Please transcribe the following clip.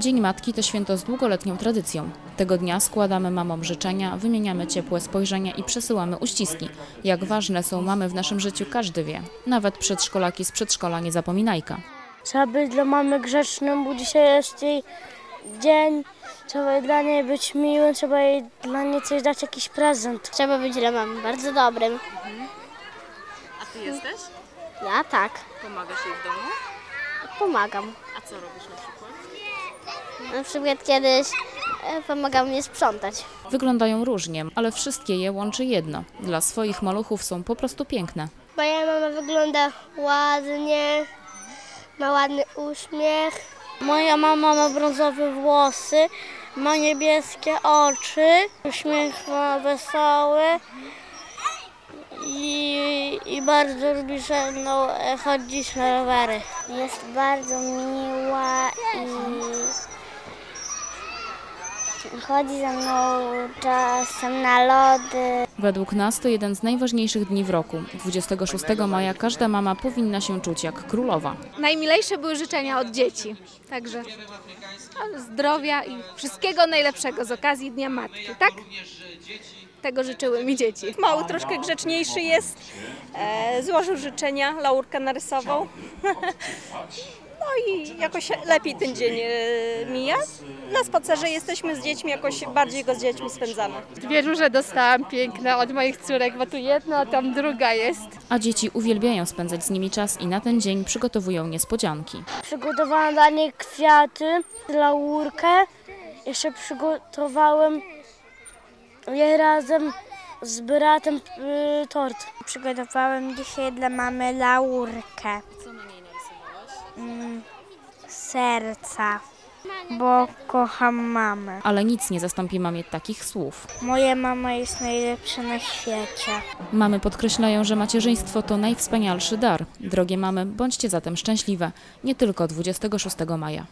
Dzień Matki to święto z długoletnią tradycją. Tego dnia składamy mamom życzenia, wymieniamy ciepłe spojrzenia i przesyłamy uściski. Jak ważne są mamy w naszym życiu każdy wie. Nawet przedszkolaki z przedszkola nie zapominajka. Trzeba być dla mamy grzecznym, bo dzisiaj jest jej dzień. Trzeba dla niej być miłym, trzeba jej dla niej coś dać, jakiś prezent. Trzeba być dla mamy bardzo dobrym. A ty jesteś? Ja tak, Pomagasz jej w domu? pomagam. A co robisz na przykład? Na przykład kiedyś e, pomagał mnie sprzątać. Wyglądają różnie, ale wszystkie je łączy jedno. Dla swoich maluchów są po prostu piękne. Moja mama wygląda ładnie, ma ładny uśmiech. Moja mama ma brązowe włosy, ma niebieskie oczy, uśmiech ma wesoły i, i bardzo lubi ze mną e, chodzić na rowery. Jest bardzo miła i chodzi ze mną czasem na lody. Według nas to jeden z najważniejszych dni w roku. 26 maja każda mama powinna się czuć jak królowa. najmilejsze były życzenia od dzieci. Także zdrowia i wszystkiego najlepszego z okazji Dnia Matki, tak? Tego życzyły mi dzieci. Mały troszkę grzeczniejszy jest, e, złożył życzenia, laurkę narysował. No i jakoś lepiej ten dzień e, mija. Na spacerze jesteśmy z dziećmi, jakoś bardziej go z dziećmi spędzamy. Dwie róże dostałam piękne od moich córek, bo tu jedna, a tam druga jest. A dzieci uwielbiają spędzać z nimi czas i na ten dzień przygotowują niespodzianki. Przygotowałam dla niej kwiaty, laurkę. Jeszcze przygotowałem jej razem z bratem y, tort. Przygotowałem dzisiaj dla mamy laurkę. Co na niej? Mm, serca, bo kocham mamę. Ale nic nie zastąpi mamie takich słów. Moja mama jest najlepsza na świecie. Mamy podkreślają, że macierzyństwo to najwspanialszy dar. Drogie mamy, bądźcie zatem szczęśliwe, nie tylko 26 maja.